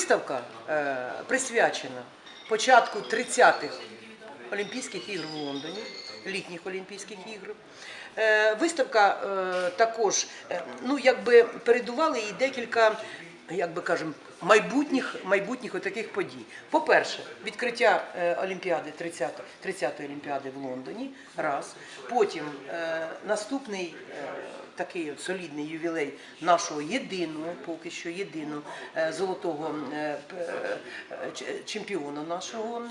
Виставка е, присвячена початку 30-х Олімпійських ігор в Лондоні, літніх Олімпійських ігор. Е, виставка е, також, ну якби передували їй декілька, як би кажемо, майбутніх, майбутніх отаких подій. По-перше, відкриття Олімпіади 30 30-ї Олімпіади в Лондоні. Раз. Потім наступний такий от солідний ювілей нашого єдиного, поки що єдиного е, золотого е, е, чемпіона нашого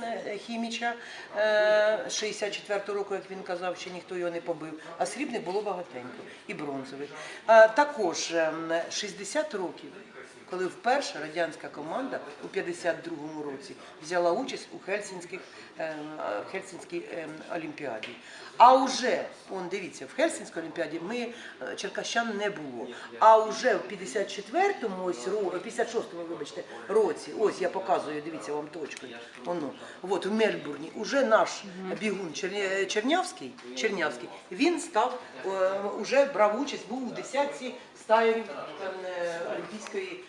хіміча е, 64-го року, як він казав, ще ніхто його не побив. А срібних було багатенько і бронзових. А також е, 60 років. Коли вперше радянська команда у 52-му році взяла участь у Хельсінських е, Хельсінській е, олімпіаді. А вже, он дивіться, в Хельсінській олімпіаді ми е, черкащан не було. А вже в 54-му, ось 56-му, вибачте, році, ось я показую, дивіться вам точкою. Воно, от в Мельбурні, уже наш бігун Черня- Чернявський, Чернявський, він став е, уже брав участь, був у десятці стаєрів е, олімпійської,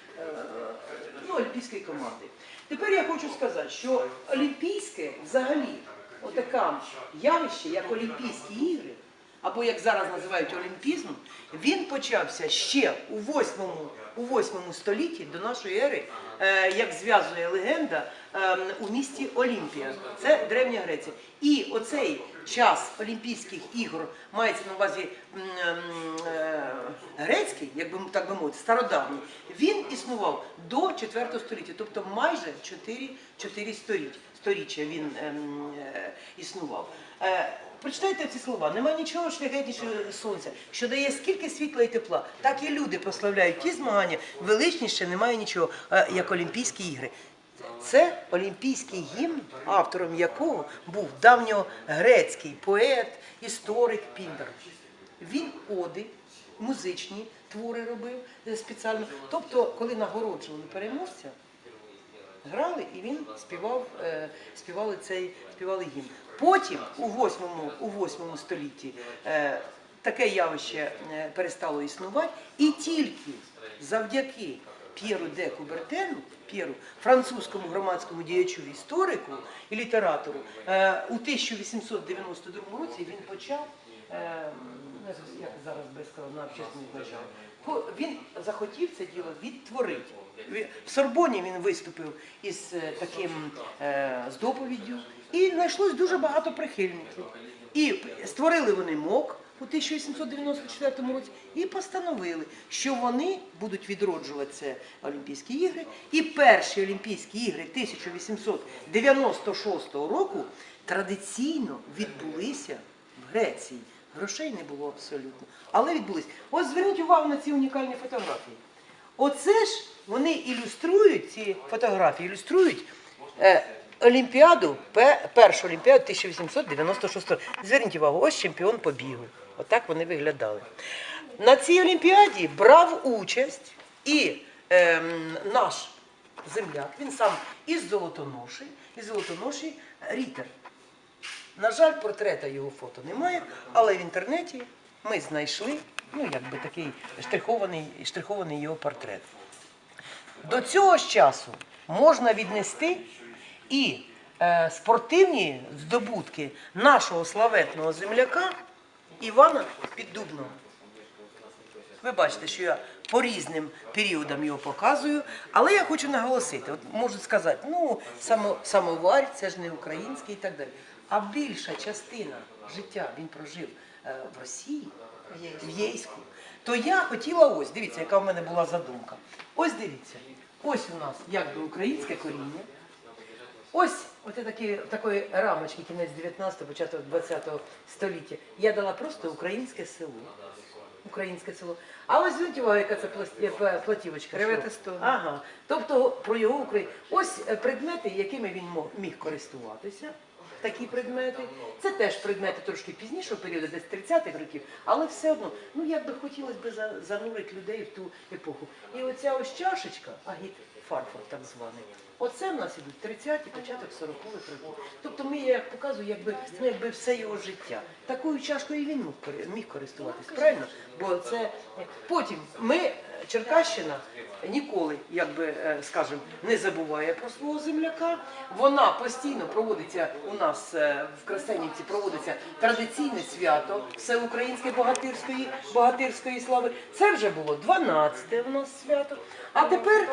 ну, олімпійської команди. Тепер я хочу сказати, що олімпійське взагалі, отаке явище, як Олімпійські ігри, або як зараз називають олімпізм, він почався ще у 8, у 8 столітті до нашої ери, е, як зв'язує легенда, е, у місті Олімпія. Це Древня Греція. І оцей час Олімпійських ігор мається на увазі м, м, е, грецький, як би так би мовити, стародавній, він існував до 4 століття, тобто майже 4, 4 століття, сторіччя він ем, е, існував. Е, Прочитайте ці слова. Нема нічого шляхетнішого сонця, що дає скільки світла і тепла, так і люди прославляють ті змагання. Величніше немає нічого, як Олімпійські ігри. Це олімпійський гімн, автором якого був давньогрецький поет, історик Піндер. Він оди, музичні твори робив е, спеціально. Тобто, коли нагороджували переможця, грали і він співав, е, співали цей співали гімн. Потім у 8, у 8 столітті е, таке явище перестало існувати, і тільки завдяки П'єру де Кубертену, П'єру, французькому громадському діячу, історику і літератору, е, у 1892 році він почав. е, знаю, Як зараз би сказав, на общественній державі. По- Він захотів це діло відтворити. В Сорбоні він виступив із е, таким з доповіддю, і знайшлось дуже багато прихильників. І створили вони МОК у 1894 році і постановили, що вони будуть відроджувати це Олімпійські ігри. І перші Олімпійські ігри 1896 року традиційно відбулися в Греції. Грошей не було абсолютно, але відбулись. Ось зверніть увагу на ці унікальні фотографії. Оце ж вони ілюструють ці фотографії, ілюструють е, Олімпіаду, пе- першу Олімпіаду 1896 року. Зверніть увагу, ось чемпіон по бігу. Отак вони виглядали. На цій Олімпіаді брав участь і ем, наш земляк, він сам із Золотоноші, із Золотоноші Рітер. На жаль, портрета його фото немає, але в інтернеті ми знайшли ну, якби такий штрихований, штрихований його портрет. До цього ж часу можна віднести і е, спортивні здобутки нашого славетного земляка Івана Піддубного. Ви бачите, що я по різним періодам його показую, але я хочу наголосити, от можуть сказати, ну, само, самовар, це ж не український і так далі. А більша частина життя він прожив е, в Росії, в Єйську. То я хотіла ось, дивіться, яка в мене була задумка. Ось дивіться, ось у нас якби українське коріння. Ось оце такі, такої рамочки, кінець 19 початок 20 століття. Я дала просто українське село. Українське село. А ось зверніть увагу, яка це платівочка. Ревете. Ага. Тобто про його Україну. Ось е, предмети, якими він міг користуватися. Такі предмети. Це теж предмети трошки пізнішого періоду, десь 30-х років, але все одно, ну як би хотілося б за- занурити людей в ту епоху. І оця ось чашечка, агіт фарфор так званий, оце в нас ідуть 30-ті, початок 40-х років. Тобто ми, як показую, якби, ну, якби все його життя. Такою чашкою і він міг користуватись, правильно? Бо це потім ми Черкащина ніколи, як би е, скажем, не забуває про свого земляка. Вона постійно проводиться у нас е, в Красенівці, проводиться традиційне свято всеукраїнське богатирської, богатирської слави. Це вже було 12-те у нас свято. А тепер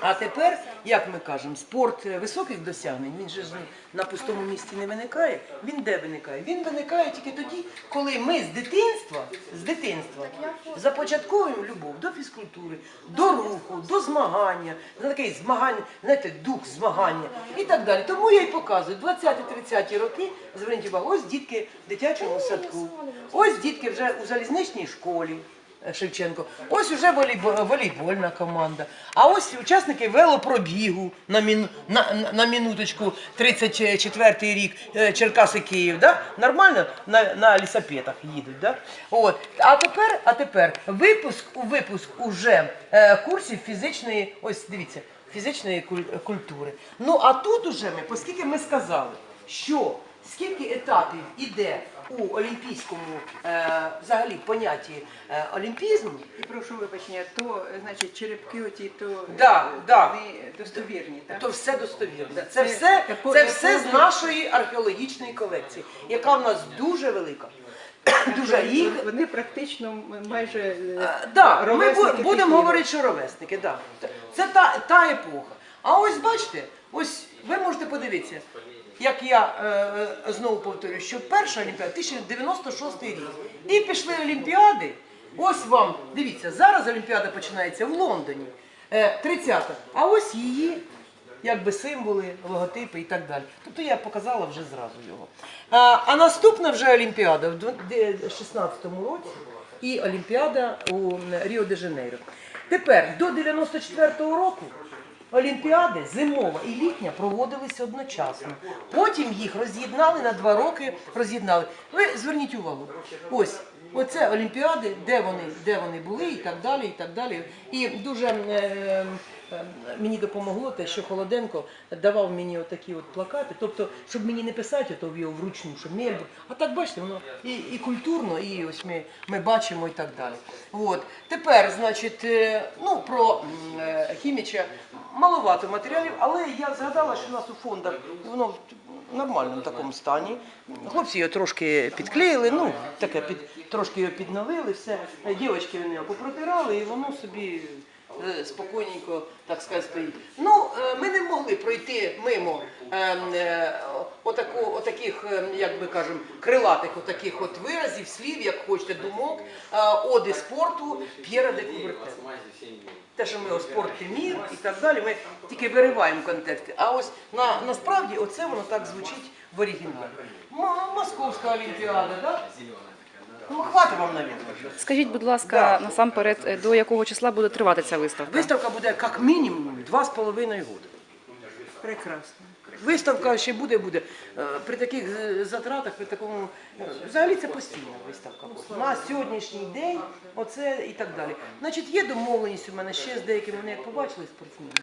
а тепер, як ми кажемо, спорт е, високих досягнень, він же на пустому місці не виникає. Він де виникає? Він виникає тільки тоді, коли ми з дитинства, з дитинства започатковуємо любов до фізкультури, до руху, до змагання, на такий змагання, знаєте, дух змагання і так далі. Тому я й показую 20-30 роки. Зверніть увагу, ось дітки в дитячому садку, ось дітки вже у залізничній школі. Е, Шевченко. Ось уже волейбо- волейбольна команда. А ось учасники велопробігу на, мін, на, на, на минуточку 34-й рік е, Черкаси Київ. Да? Нормально на, на лісопетах їдуть. Да? От. А тепер, а тепер випуск у випуск уже е, курсів фізичної, ось дивіться, фізичної куль- культури. Ну а тут уже ми, оскільки ми сказали, що скільки етапів іде у олімпійському е, взагалі понятті е, олімпізму, І прошу вибачення, то значить черепки оті, то Да, да. вони достовірні, так? то все достовірно. Це все, це все з нашої археологічної колекції, яка в нас дуже велика. Дуже їх. Вони практично м- майже е, Е, Да, ми ровесники будемо Петлюри. говорити, що ровесники, да. Це та, та епоха. А ось бачите, ось ви можете подивитися, як я е, е, знову повторюю, що перша олімпіада 1096 рік. І пішли олімпіади. Ось вам, дивіться, зараз олімпіада починається в Лондоні. Е, 30-та. А ось її якби символи, логотипи і так далі. Тобто я показала вже зразу його. А, а наступна вже Олімпіада в 16-му році і Олімпіада у Ріо-де-Жанейро. Тепер до 94-го року Олімпіади зимова і літня проводилися одночасно. Потім їх роз'єднали на два роки. Роз'єднали. Ви зверніть увагу. Ось. Оце Олімпіади, де вони, де вони були, і так далі, і так далі. І дуже е, мені допомогло те, що Холоденко давав мені отакі от плакати, тобто, щоб мені не писати то його вручну, щоб мені, а так бачите, воно і, і культурно, і ось ми, ми бачимо і так далі. От. Тепер, значить, е, ну, про е, Хіміча маловато матеріалів, але я згадала, що у нас у фондах воно нормальному такому стані. Хлопці його трошки підклеїли, ну, таке під, трошки його підновили, все. Дівочки вони його попротирали, і воно собі спокійненько, так сказати, стоїть. Ну, е, ми не могли пройти мимо е, е, отаких, е, як би кажемо, крилатих отаких от виразів, слів, як хочете, думок, е, оди спорту П'єра де Кубертена те, що ми о спорт і мір і так далі, ми тільки вириваємо контексти. А ось на, насправді оце воно так звучить в оригіналі. Московська олімпіада, да? Ну, хватить вам навіть. Скажіть, будь ласка, Да. насамперед, е, до якого числа буде тривати ця виставка? Виставка буде як мінімум два з половиною роки. Прекрасно. Виставка ще буде, буде. Е, При таких е, затратах, при такому. е, Взагалі це постійна виставка. На сьогоднішній день, оце і так далі. Значить, є домовленість у мене ще з деякими, вони як побачили спортсменів.